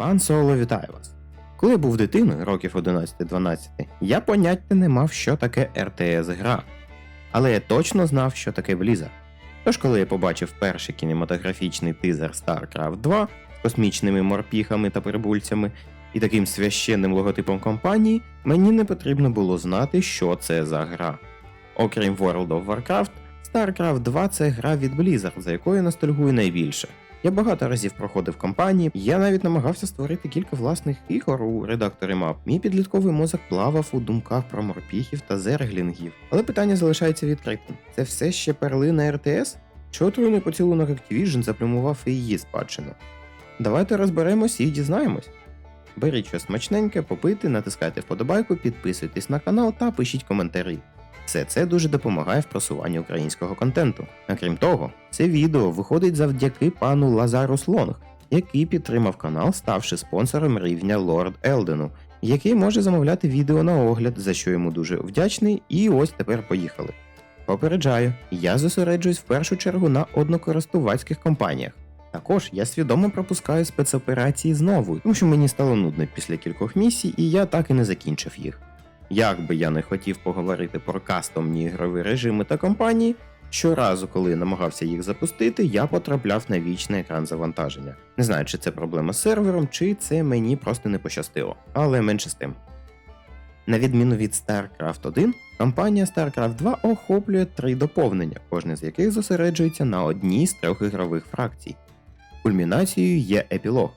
Пан Соло, вітаю вас. Коли був дитиною, років 11-12, я поняття не мав, що таке РТС гра. Але я точно знав, що таке Blizzard. Тож, коли я побачив перший кінематографічний тизер StarCraft 2 з космічними морпіхами та прибульцями і таким священним логотипом компанії, мені не потрібно було знати, що це за гра. Окрім World of Warcraft, StarCraft 2 це гра від Blizzard, за якою ностальгую найбільше. Я багато разів проходив кампанії, я навіть намагався створити кілька власних ігор у редакторі мап. Мій підлітковий мозок плавав у думках про морпіхів та зерглінгів. Але питання залишається відкритим: це все ще перлина РТС? Чи отруйний поцілунок Activision заплюмував і її спадщину? Давайте розберемось і дізнаємось. Беріть щось смачненьке, попити, натискайте вподобайку, підписуйтесь на канал та пишіть коментарі. Все це дуже допомагає в просуванні українського контенту. А крім того, це відео виходить завдяки пану Лазару Слонг, який підтримав канал, ставши спонсором рівня Лорд Елдену, який може замовляти відео на огляд, за що йому дуже вдячний, і ось тепер поїхали. Попереджаю, я зосереджуюсь в першу чергу на однокористувацьких компаніях. Також я свідомо пропускаю спецоперації знову, тому що мені стало нудно після кількох місій, і я так і не закінчив їх. Як би я не хотів поговорити про кастомні ігрові режими та компанії, щоразу, коли намагався їх запустити, я потрапляв на вічний екран завантаження. Не знаю, чи це проблема з сервером, чи це мені просто не пощастило, але менше з тим. На відміну від StarCraft 1, кампанія StarCraft 2 охоплює три доповнення, кожне з яких зосереджується на одній з трьох ігрових фракцій. Кульмінацією є епілог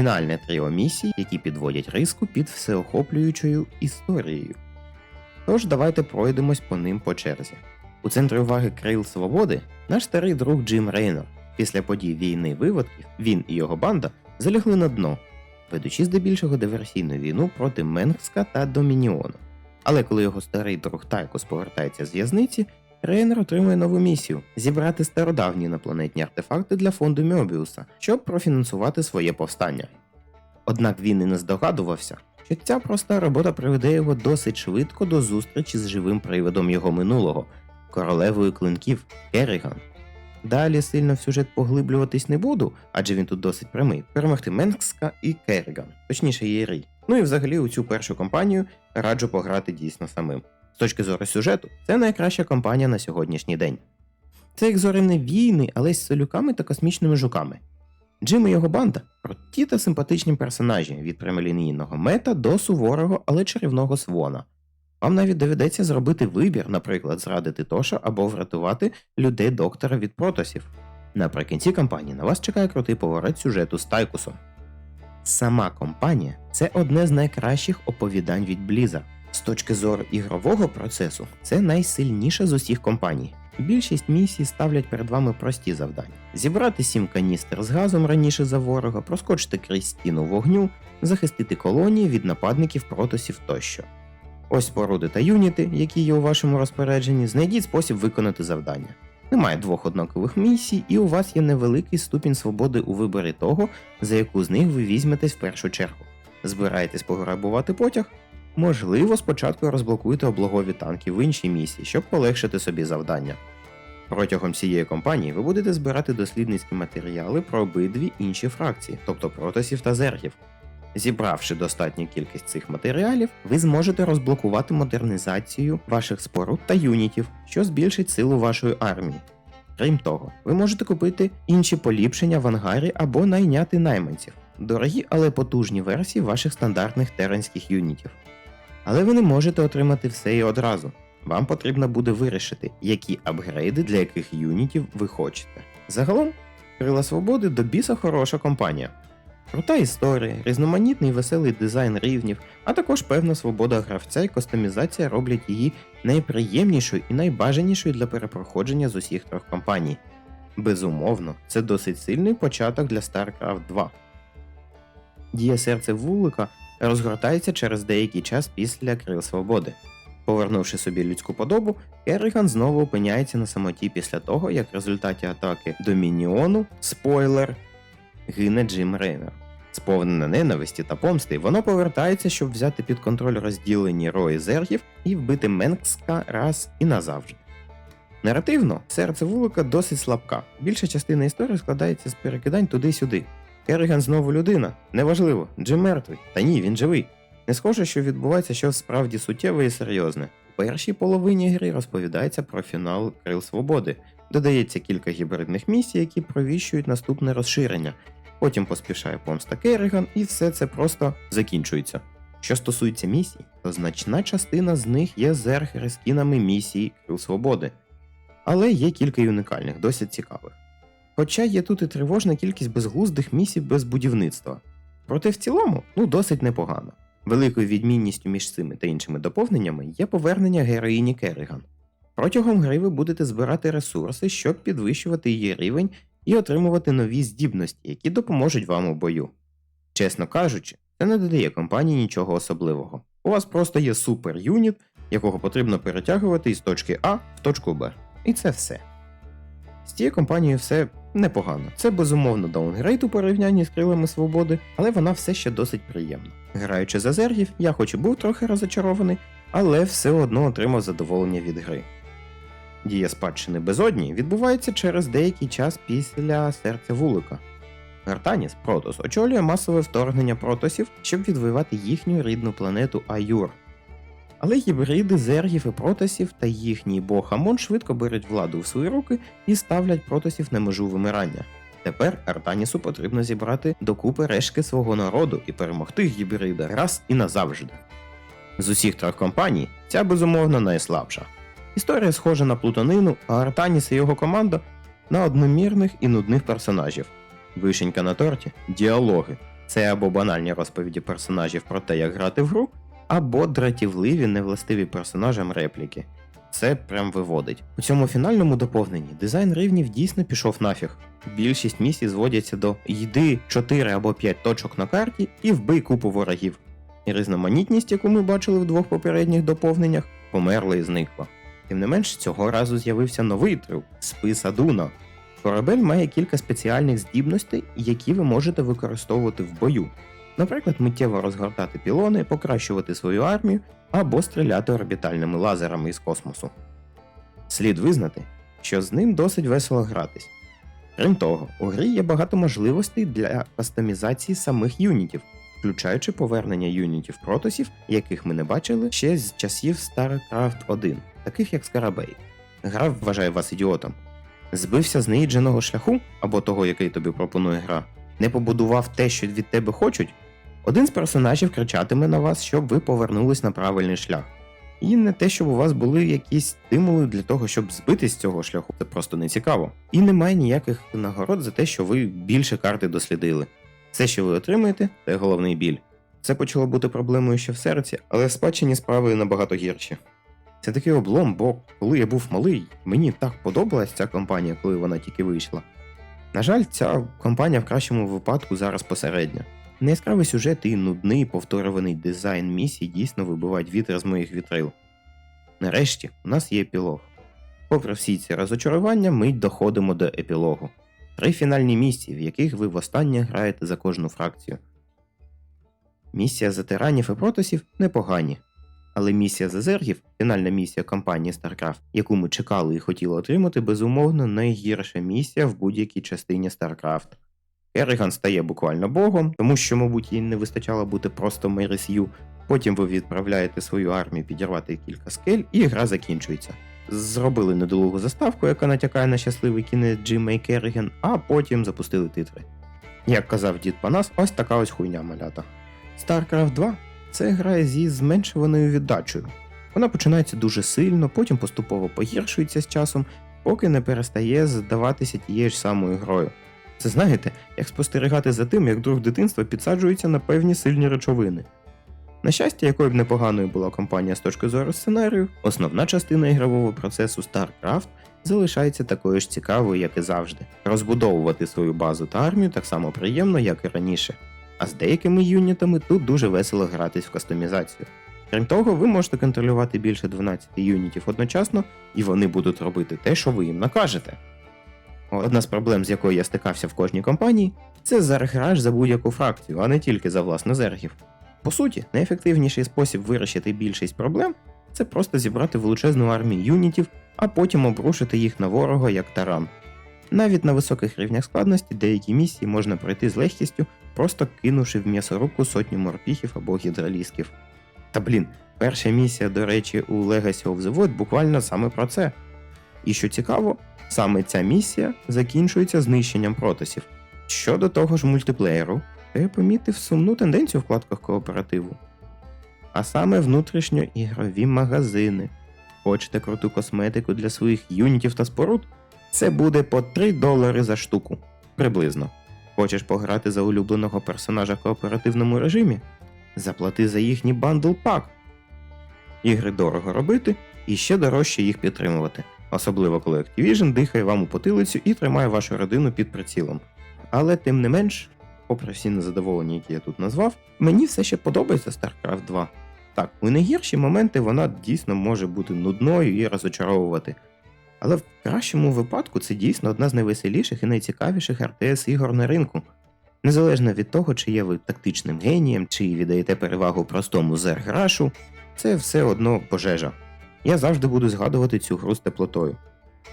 фінальне тріо місій, які підводять риску під всеохоплюючою історією. Тож давайте пройдемось по ним по черзі. У центрі уваги Крил Свободи наш старий друг Джим Рейнор. Після подій війни виводків він і його банда залягли на дно, ведучи здебільшого диверсійну війну проти Менгска та Домініону. Але коли його старий друг Тайкос повертається з в'язниці, Рейнер отримує нову місію зібрати стародавні інопланетні артефакти для фонду Мьобіуса, щоб профінансувати своє повстання. Однак він і не здогадувався, що ця проста робота приведе його досить швидко до зустрічі з живим привидом його минулого, королевою клинків Керріган. Далі сильно в сюжет поглиблюватись не буду, адже він тут досить прямий. Перемогти Менгска і Керріган, точніше Єрій. Ну і взагалі у цю першу кампанію раджу пограти дійсно самим. З точки зору сюжету, це найкраща компанія на сьогоднішній день. Це як зоряні війни, але з солюками та космічними жуками. Джим і його банда круті та симпатичні персонажі від прямолінійного мета до суворого, але чарівного свона. Вам навіть доведеться зробити вибір, наприклад, зрадити Тоша або врятувати людей доктора від протосів. Наприкінці кампанії на вас чекає крутий поворот сюжету з Тайкусом. Сама компанія це одне з найкращих оповідань від Blizzard. З точки зору ігрового процесу, це найсильніша з усіх компаній. Більшість місій ставлять перед вами прості завдання: зібрати сім каністр з газом раніше за ворога, проскочити крізь стіну вогню, захистити колонії від нападників протосів тощо. Ось споруди та юніти, які є у вашому розпорядженні, знайдіть спосіб виконати завдання. Немає двох однакових місій, і у вас є невеликий ступінь свободи у виборі того, за яку з них ви візьметесь в першу чергу. Збираєтесь пограбувати потяг? Можливо, спочатку розблокуйте облогові танки в іншій місії, щоб полегшити собі завдання. Протягом цієї кампанії ви будете збирати дослідницькі матеріали про обидві інші фракції, тобто протосів та зергів. Зібравши достатню кількість цих матеріалів, ви зможете розблокувати модернізацію ваших споруд та юнітів, що збільшить силу вашої армії. Крім того, ви можете купити інші поліпшення в ангарі або найняти найманців, дорогі, але потужні версії ваших стандартних теренських юнітів. Але ви не можете отримати все і одразу. Вам потрібно буде вирішити, які апгрейди для яких юнітів ви хочете. Загалом, Крила Свободи до біса хороша компанія. Крута історія, різноманітний веселий дизайн рівнів, а також певна свобода гравця і кастомізація роблять її найприємнішою і найбажанішою для перепроходження з усіх трьох компаній. Безумовно, це досить сильний початок для StarCraft 2. Дія серце вулика розгортається через деякий час після Крил Свободи. Повернувши собі людську подобу, Керріган знову опиняється на самоті після того, як в результаті атаки Домініону, спойлер, гине Джим Рейнер. Сповнене ненависті та помсти, воно повертається, щоб взяти під контроль розділені рої зергів і вбити Менкска раз і назавжди. Наративно, серце вулика досить слабка. Більша частина історії складається з перекидань туди-сюди. Керріган знову людина. Неважливо, Джим мертвий. Та ні, він живий. Не схоже, що відбувається щось справді суттєве і серйозне. У першій половині гри розповідається про фінал Крил Свободи. Додається кілька гібридних місій, які провіщують наступне розширення. Потім поспішає помста Керріган, і все це просто закінчується. Що стосується місій, то значна частина з них є зерхери скінами місії Крил Свободи. Але є кілька й уникальних, досить цікавих. Хоча є тут і тривожна кількість безглуздих місій без будівництва. Проте в цілому, ну досить непогано. Великою відмінністю між цими та іншими доповненнями є повернення героїні Керріган. Протягом гри ви будете збирати ресурси, щоб підвищувати її рівень і отримувати нові здібності, які допоможуть вам у бою. Чесно кажучи, це не додає компанії нічого особливого. У вас просто є супер юніт, якого потрібно перетягувати із точки А в точку Б. І це все. З цією компанією все непогано. Це безумовно даунгрейд у порівнянні з крилами свободи, але вона все ще досить приємна. Граючи за зергів, я хоч і був трохи розочарований, але все одно отримав задоволення від гри. Дія спадщини безодні відбувається через деякий час після серця вулика. Гартаніс Протос очолює масове вторгнення протосів, щоб відвоювати їхню рідну планету Аюр. Але гібриди зергів і протосів та їхній бог Амон швидко беруть владу в свої руки і ставлять протосів на межу вимирання. Тепер Артанісу потрібно зібрати докупи рештки свого народу і перемогти гібрида раз і назавжди. З усіх трьох компаній ця безумовно найслабша. Історія схожа на плутанину, а Артаніс і його команда на одномірних і нудних персонажів. Вишенька на торті діалоги. Це або банальні розповіді персонажів про те, як грати в гру, або дратівливі, невластиві персонажам репліки. Це прям виводить. У цьому фінальному доповненні дизайн рівнів дійсно пішов нафіг. Більшість місій зводяться до йди 4 або 5 точок на карті і вбий купу ворогів. І різноманітність, яку ми бачили в двох попередніх доповненнях, померла і зникла. Тим не менш, цього разу з'явився новий трюк спис Адуна. Корабель має кілька спеціальних здібностей, які ви можете використовувати в бою. Наприклад, миттєво розгортати пілони, покращувати свою армію або стріляти орбітальними лазерами із космосу. Слід визнати, що з ним досить весело гратись. Крім того, у грі є багато можливостей для кастомізації самих юнітів, включаючи повернення юнітів протосів, яких ми не бачили ще з часів StarCraft 1, таких як Скарабей. Гра вважає вас ідіотом. Збився з неїдженого шляху або того, який тобі пропонує гра, не побудував те, що від тебе хочуть, один з персонажів кричатиме на вас, щоб ви повернулись на правильний шлях. І не те, щоб у вас були якісь стимули для того, щоб збитись з цього шляху, це просто не цікаво. І немає ніяких нагород за те, що ви більше карти дослідили. Все, що ви отримаєте, це головний біль. Це почало бути проблемою ще в серці, але в спадщині справи набагато гірші. Це такий облом, бо коли я був малий, мені так подобалась ця компанія, коли вона тільки вийшла. На жаль, ця компанія в кращому випадку зараз посередня. Неяскравий сюжет і нудний повторюваний дизайн місій дійсно вибивають вітер з моїх вітрил. Нарешті у нас є епілог. Попри всі ці розочарування, ми доходимо до епілогу. Три фінальні місії, в яких ви востаннє граєте за кожну фракцію. Місія за тиранів і протосів непогані. Але місія за зергів, фінальна місія кампанії StarCraft, яку ми чекали і хотіли отримати, безумовно, найгірша місія в будь-якій частині StarCraft. Керриган стає буквально богом, тому що, мабуть, їй не вистачало бути просто Меріс'ю. Потім ви відправляєте свою армію підірвати кілька скель, і гра закінчується. Зробили недолугу заставку, яка натякає на щасливий кінець Джима і Керриган, а потім запустили титри. Як казав дід Панас, ось така ось хуйня малята. StarCraft 2 це гра зі зменшуваною віддачею. Вона починається дуже сильно, потім поступово погіршується з часом, поки не перестає здаватися тією ж самою грою. Це знаєте, як спостерігати за тим, як друг дитинства підсаджується на певні сильні речовини. На щастя, якою б непоганою була компанія з точки зору сценарію, основна частина ігрового процесу StarCraft залишається такою ж цікавою, як і завжди. Розбудовувати свою базу та армію так само приємно, як і раніше. А з деякими юнітами тут дуже весело гратись в кастомізацію. Крім того, ви можете контролювати більше 12 юнітів одночасно, і вони будуть робити те, що ви їм накажете. Одна з проблем, з якою я стикався в кожній компанії, це зарграж за будь-яку фракцію, а не тільки за власне зергів. По суті, найефективніший спосіб вирішити більшість проблем це просто зібрати величезну армію юнітів, а потім обрушити їх на ворога як таран. Навіть на високих рівнях складності деякі місії можна пройти з легкістю, просто кинувши в м'ясорубку сотню морпіхів або гідролісків. Та блін, перша місія, до речі, у Legacy of the Void буквально саме про це. І що цікаво, саме ця місія закінчується знищенням протосів. Щодо того ж мультиплеєру, то я помітив сумну тенденцію в вкладках кооперативу. А саме внутрішньоігрові магазини. Хочете круту косметику для своїх юнітів та споруд? Це буде по 3 долари за штуку. Приблизно. Хочеш пограти за улюбленого персонажа в кооперативному режимі? Заплати за їхній бандл пак. Ігри дорого робити і ще дорожче їх підтримувати, особливо коли Activision дихає вам у потилицю і тримає вашу родину під прицілом. Але тим не менш, попри всі незадоволення, які я тут назвав, мені все ще подобається StarCraft 2. Так, у найгірші моменти вона дійсно може бути нудною і розочаровувати. Але в кращому випадку це дійсно одна з найвеселіших і найцікавіших RTS ігор на ринку. Незалежно від того, чи є ви тактичним генієм, чи віддаєте перевагу простому зерграшу, це все одно пожежа. Я завжди буду згадувати цю гру з теплотою.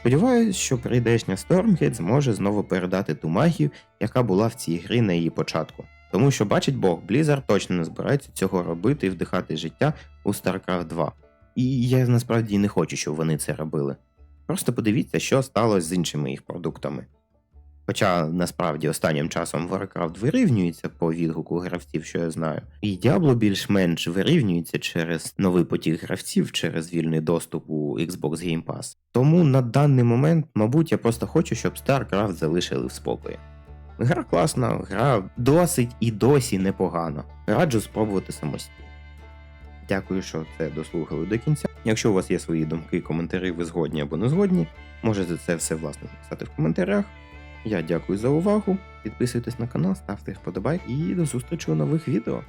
Сподіваюсь, що прийдешня Stormgate зможе знову передати ту магію, яка була в цій грі на її початку. Тому що, бачить Бог, Blizzard точно не збирається цього робити і вдихати життя у StarCraft 2. І я насправді не хочу, щоб вони це робили. Просто подивіться, що сталося з іншими їх продуктами. Хоча насправді останнім часом Warcraft вирівнюється по відгуку гравців, що я знаю, і Diablo більш-менш вирівнюється через новий потік гравців через вільний доступ у Xbox Game Pass. Тому на даний момент, мабуть, я просто хочу, щоб StarCraft залишили в спокої. Гра класна, гра досить і досі непогана. Раджу спробувати самостійно. Дякую, що це дослухали до кінця. Якщо у вас є свої думки, коментарі, ви згодні або не згодні, можете це все власне написати в коментарях. Я дякую за увагу. Підписуйтесь на канал, ставте вподобайки і до зустрічі у нових відео.